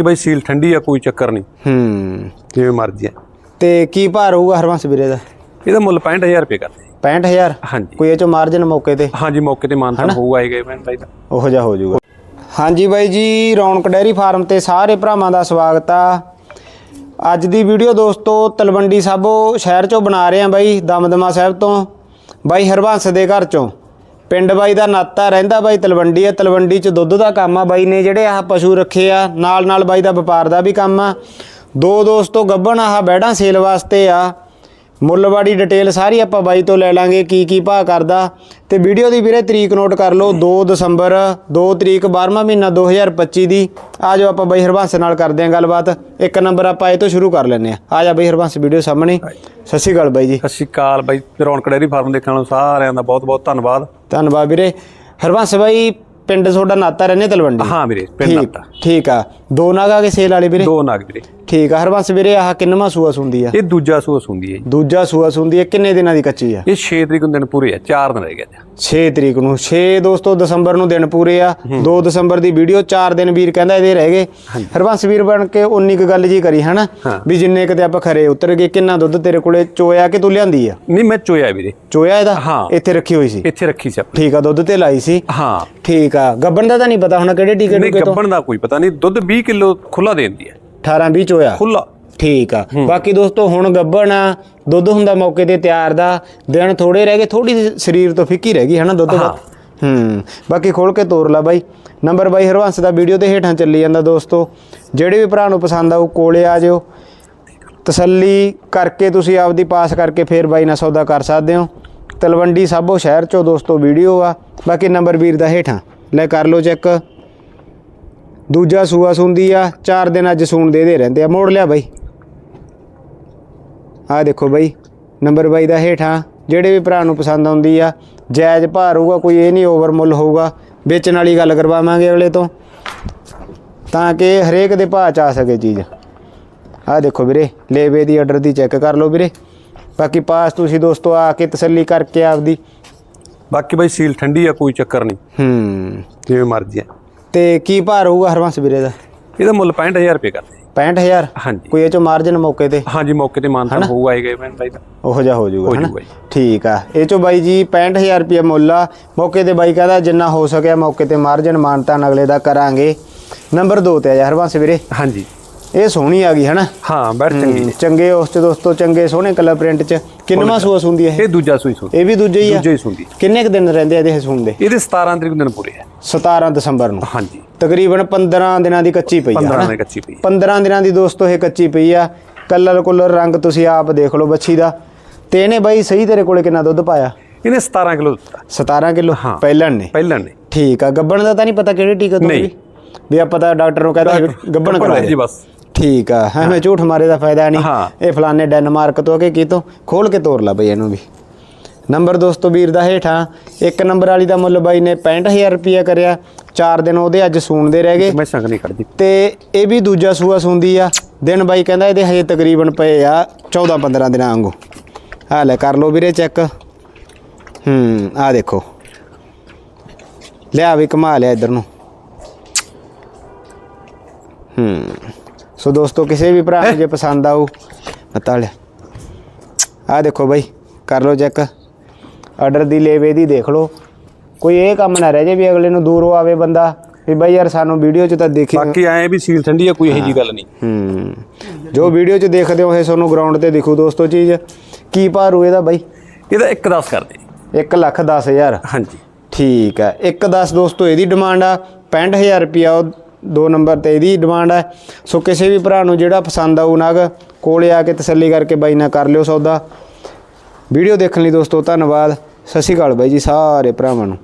ਕਿ ਬਈ ਸੀਲ ਠੰਡੀ ਆ ਕੋਈ ਚੱਕਰ ਨਹੀਂ। ਹੂੰ। ਜਿਵੇਂ ਮਰਜ਼ੀ ਆ। ਤੇ ਕੀ ਭਾਅ ਰਹੂਗਾ ਹਰਵੰਸ ਵੀਰੇ ਦਾ? ਇਹਦਾ ਮੁੱਲ 65000 ਰੁਪਏ ਕਰਦੇ 65000 ਹਾਂਜੀ। ਕੋਈ ਇਹ ਚ ਮਾਰਜਨ ਮੌਕੇ ਤੇ? ਹਾਂਜੀ ਮੌਕੇ ਤੇ ਮਾਨਤਾ ਹੋਊਗਾ ਆਏਗਾ ਮੈਂ ਬਾਈ ਦਾ ਉਹੋ ਜਿਹਾ ਹੋ ਜਾਊਗਾ। ਹਾਂਜੀ ਬਾਈ ਜੀ ਰੌਣਕ ਡੈਰੀ ਫਾਰਮ ਤੇ ਸਾਰੇ ਭਰਾਵਾਂ ਦਾ ਸਵਾਗਤ ਆ। ਅੱਜ ਦੀ ਵੀਡੀਓ ਦੋਸਤੋ ਤਲਵੰਡੀ ਸਾਬੋ ਸ਼ਹਿਰ ਚੋਂ ਬਣਾ ਰਹੇ ਆ ਬਾਈ ਦਮਦਮਾ ਸਾਹਿਬ ਤੋਂ। ਬਾਈ ਹਰਬੰਸ ਦੇ ਘਰ ਚੋਂ। ਪਿੰਡ ਬਾਈ ਦਾ ਨਾਤਾ ਰਹਿੰਦਾ ਬਾਈ ਤਲਵੰਡੀ ਆ। ਤਲਵੰਡੀ ਚ ਦੁੱਧ ਦਾ ਕੰਮ ਆ ਬਾਈ ਨੇ ਜਿਹੜੇ ਆਹ ਪਸ਼ੂ ਰੱਖੇ ਆ ਨਾਲ ਨਾਲ ਬਾਈ ਦਾ ਵਪਾਰ ਦਾ ਵੀ ਕੰਮ ਆ। ਦੋ ਦੋਸਤੋ ਗੱਬਣ ਆਹ ਬੈੜਾਂ ਸੇਲ ਵਾਸਤੇ ਆ। ਮੁੱਲਵਾੜੀ ਡਿਟੇਲ ਸਾਰੀ ਆਪਾਂ ਬਾਈ ਤੋਂ ਲੈ ਲਾਂਗੇ ਕੀ ਕੀ ਭਾਅ ਕਰਦਾ। ਤੇ ਵੀਡੀਓ ਦੀ ਵੀਰੇ ਤਰੀਕ ਨੋਟ ਕਰ ਲਓ 2 ਦਸੰਬਰ 2 ਤਰੀਕ 12ਵਾਂ ਮਹੀਨਾ 2025 ਦੀ। ਆ ਜਾਓ ਆਪਾਂ ਬਾਈ ਹਰਬੰਸ ਨਾਲ ਕਰਦੇ ਆਂ ਗੱਲਬਾਤ। ਇੱਕ ਨੰਬਰ ਆਪਾਂ ਇਹ ਤੋਂ ਸ਼ੁਰੂ ਕਰ ਲੈਨੇ ਆ। ਆ ਜਾ ਬਾਈ ਹਰਬੰਸ ਵੀਡੀਓ ਸਾਹਮਣੇ। ਸਤਿ ਸ਼੍ਰੀ ਅਕਾਲ ਬਾਈ ਜੀ। ਸਤਿ ਸ਼੍ਰੀ ਅਕਾਲ ਬਾਈ ਰੌਣਕ ਡੈਰੀ ਫਾਰਮ ਦੇਖਣ ਨੂੰ ਸਾਰਿਆਂ ਦਾ ਬਹੁਤ ਬਹੁਤ ਧੰਨਵਾਦ। ਧੰਨਵਾਦ ਵੀਰੇ। ਹਰਬੰਸ ਬਾਈ ਪਿੰਡ ਤੁਹਾਡਾ ਨਾਤਾ ਰਹਿੰਦੇ ਤਲਵੰਡੀ? ਹਾਂ ਵੀਰੇ ਪਿੰਡ ਨਾਤਾ। ਠੀਕ ਆ। ਦੋ ਨਾਗ ਕੇ ਸੇਲ ਵਾਲੇ ਵੀਰੇ? ਦੋ ਨਾਗ ਵੀਰੇ। ਠੀਕ ਆ ਹਰਬੰਸ ਵੀਰੇ ਆਹ ਕਿੰਨਵਾਂ ਸੂਆ ਸੁੰਦੀ ਆ? ਇਹ ਦੂਜਾ ਸੂਸ ਹੁੰਦੀ ਹੈ ਜੀ। ਦੂਜਾ ਸੂਆ ਸੁੰਦੀ ਆ ਕਿੰਨੇ ਦਿਨਾਂ ਦੀ ਕੱਚੀ ਆ? ਇਹ 6 ਤਰੀਕ ਨੂੰ ਦਿਨ ਪੂਰੇ ਆ 4 ਦਿਨ ਰਹਿ ਗਏ ਅੱਜ 6 ਤਰੀਕ ਨੂੰ 6 ਦੋਸਤੋ ਦਸੰਬਰ ਨੂੰ ਦਿਨ ਪੂਰੇ ਆ 2 ਦਸੰਬਰ ਦੀ ਵੀਡੀਓ 4 ਦਿਨ ਵੀਰ ਕਹਿੰਦਾ ਇਹਦੇ ਰਹਿ ਗਏ। ਹਰਬੰਸ ਵੀਰ ਬਣ ਕੇ 19 ਕੁ ਗੱਲ ਜੀ ਕਰੀ ਹਨਾ? ਹਾਂ। ਵੀ ਜਿੰਨੇ ਕਿਤੇ ਆਪਾਂ ਖਰੇ ਉਤਰ ਗਏ ਕਿੰਨਾ ਦੁੱਧ ਤੇਰੇ ਕੋਲੇ ਚੋਇਆ ਕਿ ਤੂੰ ਲਿਆਂਦੀ ਆ? ਨਹੀਂ ਮੈਂ ਚੋਇਆ ਵੀਰੇ। ਚੋਇਆ ਇਹਦਾ? ਹਾਂ। ਇੱਥੇ ਰੱਖੀ ਹੋਈ ਸੀ? ਇੱਥੇ ਰੱਖੀ ਸੀ ਆਪਣੀ। ਠੀਕ ਆ ਦੁੱਧ ਤੇ ਲਾਈ ਸੀ? ਹਾਂ। ਠੀਕ ਆ ਗੱਬਣ ਦਾ ਤਾਂ ਨਹੀਂ ਪਤਾ ਹੁਣ ਕਿਹੜੇ ਟੀਕੇ ਨਹੀਂ ਟੂਕੇ ਤੋਂ? ਗੱਬਣ ਦਾ ਕੋਈ ਪਤਾ ਨਹੀਂ ਦੁੱਧ 20 ਕਿਲੋ ਖੁੱਲਾ ਦੇ ਦਿੰਦੀ ਹੈ 18 20 ਚੋਇਆ ਖੁੱਲਾ ਠੀਕ ਆ। ਬਾਕੀ ਦੋਸਤੋ ਹੁਣ ਗੱਬਣ ਆ ਦੁੱਧ ਹੁੰਦਾ ਮੌਕੇ ਤੇ ਤਿਆਰ ਦਾ ਦਿਨ ਥੋੜੇ ਰਹਿ ਗਏ ਥੋੜੀ ਸਰੀਰ ਤੋਂ ਫਿੱਕੀ ਰਹਿ ਗਈ ਹਨਾ ਦੁੱਧ ਦਾ? ਹੂੰ। ਬਾਕੀ ਖੋਲ ਕੇ ਤੋਰ ਲਾ ਬਾਈ। ਨੰਬਰ ਬਾਈ ਹਰਵੰਸ ਦਾ ਵੀਡੀਓ ਦੇ ਹੇਠਾਂ ਚੱਲੀ ਜਾਂਦਾ ਦੋਸਤੋ। ਜਿਹੜੇ ਵੀ ਭਰਾ ਨੂੰ ਪਸੰਦ ਆਊ ਕੋਲੇ ਆ ਜਿਓ। ਤਸੱਲੀ ਕਰਕੇ ਤੁਸੀਂ ਆਪਦੀ ਪਾਸ ਕਰਕੇ ਫੇਰ ਬਾਈ ਨਾਲ ਸੌਦਾ ਕਰ ਸਕਦੇ ਹੋ। ਤਲਵੰਡੀ ਸਾਬੋ ਸ਼ਹਿਰ ਚੋਂ ਦੋਸਤੋ ਵੀਡੀਓ ਆ। ਬਾਕੀ ਨੰਬਰ ਵੀਰ ਦਾ ਹੇਠਾਂ। ਲੈ ਕਰ ਲਓ ਚੈੱਕ। ਦੂਜਾ ਸੂਆ ਸੁੰਦੀ ਆ ਚਾਰ ਦਿਨ ਅੱਜ ਸੂਣ ਦੇ ਦੇ ਰਹਿੰਦੇ ਆ। ਮੋੜ ਲਿਆ ਬਾਈ। ਆ ਦੇਖੋ ਬਾਈ ਨੰਬਰ ਬਾਈ ਦਾ ਹੇਠਾਂ ਜਿਹੜੇ ਵੀ ਭਰਾ ਨੂੰ ਪਸੰਦ ਆਉਂਦੀ ਆ ਜਾਇਜ਼ ਭਾਅ ਹੋਊਗਾ ਕੋਈ ਇਹ ਨਹੀਂ ਓਵਰ ਮੁੱਲ ਹੋਊਗਾ ਵੇਚਣ ਵਾਲੀ ਗੱਲ ਕਰਵਾਵਾਂਗੇ ਅਗਲੇ ਤੋਂ ਤਾਂ ਕਿ ਹਰੇਕ ਦੇ ਭਾਅ ਚ ਆ ਸਕੇ ਚੀਜ਼। ਆ ਦੇਖੋ ਵੀਰੇ ਲੇਵੇ ਦੀ ਆਰਡਰ ਦੀ ਚੈੱਕ ਕਰ ਲਓ ਵੀਰੇ। ਬਾਕੀ ਪਾਸ ਤੁਸੀਂ ਦੋਸਤੋ ਆ ਕੇ ਤਸੱਲੀ ਕਰਕੇ ਆਪਦੀ। ਬਾਕੀ ਬਾਈ ਸੀਲ ਠੰਡੀ ਆ ਕੋਈ ਚੱਕਰ ਨਹੀਂ। ਹੂੰ। ਜਿਵੇਂ ਮਰਜ਼ੀ ਆ। ਤੇ ਕੀ ਭਾਅ ਰਹੂਗਾ ਹਰਵੰਸ ਵੀਰੇ ਦਾ? ਇਹਦਾ ਮੁੱਲ 65000 ਰੁਪਏ ਕਰਦੇ 65000 ਹਾਂਜੀ। ਕੋਈ ਇਹ ਚੋਂ ਮਾਰਜਨ ਮੌਕੇ ਤੇ? ਹਾਂਜੀ ਮੌਕੇ ਤੇ ਮਾਨਤਾ ਹੋਊਗਾ ਆਏਗਾ ਮੈਂ ਬਾਈ ਦਾ। ਉਹੋ ਜਿਹਾ ਹੋ ਜਾਊਗਾ ਹੋ ਹਨਾ। ਠੀਕ ਆ। ਇਹ ਚੋਂ ਬਾਈ ਜੀ 65000 ਰੁਪਏ ਮੁੱਲ ਆ। ਮੌਕੇ ਤੇ ਬਾਈ ਕਹਿੰਦਾ ਜਿੰਨਾ ਹੋ ਸਕਿਆ ਮੌਕੇ ਤੇ ਮਾਰਜਨ ਮਾਨਤਾ ਅਗਲੇ ਦਾ ਕਰਾਂਗੇ। ਨੰਬਰ 2 ਤੇ ਆ ਜਾ ਹਰਵੰਸ ਵੀਰੇ। ਹਾਂਜੀ। ਇਹ ਸੋਹਣੀ ਆ ਗਈ ਹਨਾ? ਹਾਂ ਬੈਠ ਚੰਗੀ। ਚੰਗੇ ਉਸ ਚ ਦੋਸਤੋ ਚੰਗੇ ਸੋਹਣੇ ਕਲਰ ਪ੍ਰਿੰਟ ਚ। ਕਿੰਨਵਾਂ ਸੂਆ ਸੁੰਦੀ ਹੈ ਇਹ ਦੂਜਾ ਸੂਈ ਸੂਈ ਇਹ ਵੀ ਦੂਜੇ ਹੀ ਆ? ਦੂਜਾ ਹੀ ਸੁੰਦੀ। ਕਿੰਨੇ ਕੁ ਦਿਨ ਰਹਿੰਦੇ ਆ ਇਹਦੇ ਸੂਣ ਦੇ ਇਹਦੇ 17 ਤਰੀਕ ਦਿਨ ਪੂਰੇ ਆ। 17 ਦਸੰਬਰ ਨੂੰ? ਹਾਂਜੀ। ਤਕਰੀਬਨ 15 ਦਿਨਾਂ ਦੀ ਕੱਚੀ ਪਈ ਆ 15 ਹਨਾ? ਨੇ ਕੱਚੀ ਪਈ 15 ਦਿਨਾਂ ਦੀ ਦੋਸਤੋ ਇਹ ਕੱਚੀ ਪਈ ਆ। ਕਲਰ ਕੁਲਰ ਰੰਗ ਤੁਸੀਂ ਆਪ ਦੇਖ ਲਓ ਬੱਚੀ ਦਾ। ਤੇ ਇਹਨੇ ਬਾਈ ਸਹੀ ਤੇਰੇ ਕੋਲੇ ਕਿੰਨਾ ਦੁੱਧ ਪਾਇਆ? ਇਹਨੇ 17 ਕਿਲੋ ਦਿੱਤਾ। 17 ਕਿਲੋ? ਹਾਂ। ਪਹਿਲਣ ਨੇ? ਪਹਿਲਾਂ ਨੇ। ਠੀਕ ਆ। ਗੱਬਣ ਦਾ ਤਾਂ ਨਹੀਂ ਪਤਾ ਕਿਹੜੇ ਟੀਕੇ ਤੋਂ। ਵੀ? ਵੀ ਆਪਾਂ ਤਾਂ ਡਾਕਟਰ ਨੂੰ ਕਹਿੰਦਾ ਗੱਬਣ ਕਰਾ ਜੀ ਬਸ। ਠੀਕ ਆ। ਐਵੇਂ ਝੂਠ ਮਾਰੇ ਦਾ ਫਾਇਦਾ ਨਹੀਂ। ਇਹ ਫਲਾਣੇ ਡੈਨਮਾਰਕ ਤੋਂ ਕਿ ਕੀ ਤੋਂ ਖੋਲ ਕੇ ਤੋਰ ਲਾ ਬਈ ਇਹਨੂੰ ਵੀ। ਨੰਬਰ ਦੋਸਤੋ ਵੀਰ ਦਾ ਹੇਠਾਂ ਇੱਕ ਨੰਬਰ ਵਾਲੀ ਦਾ ਮੁੱਲ ਬਾਈ ਨੇ 65000 ਰੁਪਿਆ ਕਰਿਆ। ਚਾਰ ਦਿਨ ਉਹਦੇ ਅੱਜ ਸੂਣਦੇ ਰਹਿ ਗਏ। ਮੈਂ ਸੰਗ ਨਹੀਂ ਕੱਢਦੀ ਤੇ ਇਹ ਵੀ ਦੂਜਾ ਸੂਆ ਸੁੰਦੀ ਆ। ਦਿਨ ਬਾਈ ਕਹਿੰਦਾ ਇਹਦੇ ਹਜੇ ਤਕਰੀਬਨ ਪਏ ਆ 14 15 ਦਿਨਾਂ ਵਾਂਗੂ। ਆ ਲੈ ਕਰ ਲਓ ਵੀਰੇ ਚੈੱਕ। ਹੂੰ ਆ ਦੇਖੋ। ਲਿਆ ਵੀ ਕਮਾ ਲਿਆ ਇਧਰ ਨੂੰ। ਹੂੰ। ਸੋ ਦੋਸਤੋ ਕਿਸੇ ਵੀ ਭਰਾ ਨੂੰ ਜੇ ਪਸੰਦ ਆਊ ਬਤਾ ਲਿਆ ਆ ਦੇਖੋ ਬਾਈ ਕਰ ਲਓ ਚੈੱਕ। ਆਰਡਰ ਦੀ ਲੇਵੇ ਦੀ ਦੇਖ ਲਓ। ਕੋਈ ਇਹ ਕੰਮ ਨਾ ਰਹਿ ਜੇ ਵੀ ਅਗਲੇ ਨੂੰ ਦੂਰੋਂ ਆਵੇ ਬੰਦਾ ਵੀ ਬਾਈ ਯਾਰ ਸਾਨੂੰ ਵੀਡੀਓ 'ਚ ਤਾਂ ਦੇਖੀ ਬਾਕੀ ਐ ਵੀ ਸੀਲ ਠੰਡੀ ਆ ਕੋਈ ਇਹੋ ਜੀ ਗੱਲ ਨਹੀਂ। ਹੂੰ। ਜੋ ਵੀਡੀਓ 'ਚ ਦੇਖਦੇ ਹੋ ਇਹ ਤੁਹਾਨੂੰ ਗਰਾਊਂਡ ਤੇ ਦਿਖੂ ਦੋਸਤੋ ਚੀਜ਼। ਕੀ ਭਾਰੂ ਇਹਦਾ ਬਾਈ? ਇਹਦਾ 1 10 ਕਰਦੇ 1 ਲੱਖ 10 ਹਜ਼ਾਰ। ਹਾਂਜੀ। ਠੀਕ ਹੈ 1 10 ਦੋਸਤੋ ਇਹਦੀ ਡਿਮਾਂਡ ਆ 65000 ਰੁਪਿਆ ਉਹ ਦੋ ਨੰਬਰ ਤੇ ਇਹਦੀ ਡਿਮਾਂਡ ਹੈ। ਸੋ ਕਿਸੇ ਵੀ ਭਰਾ ਨੂੰ ਜਿਹੜਾ ਪਸੰਦ ਆਊ ਨਗ, ਕੋਲੇ ਆ ਕੇ ਤਸੱਲੀ ਕਰਕੇ ਬਾਈ ਨਾਲ ਕਰ ਲਿਓ ਸੌਦਾ। ਵੀਡੀਓ ਦੇਖਣ ਲਈ ਦੋਸਤੋ, ਧੰਨਵਾਦ। ਸਤਿ ਸ਼੍ਰੀ ਅਕਾਲ ਬਾਈ ਜੀ, ਸਾਰੇ ਭਰਾਵਾਂ ਨੂੰ।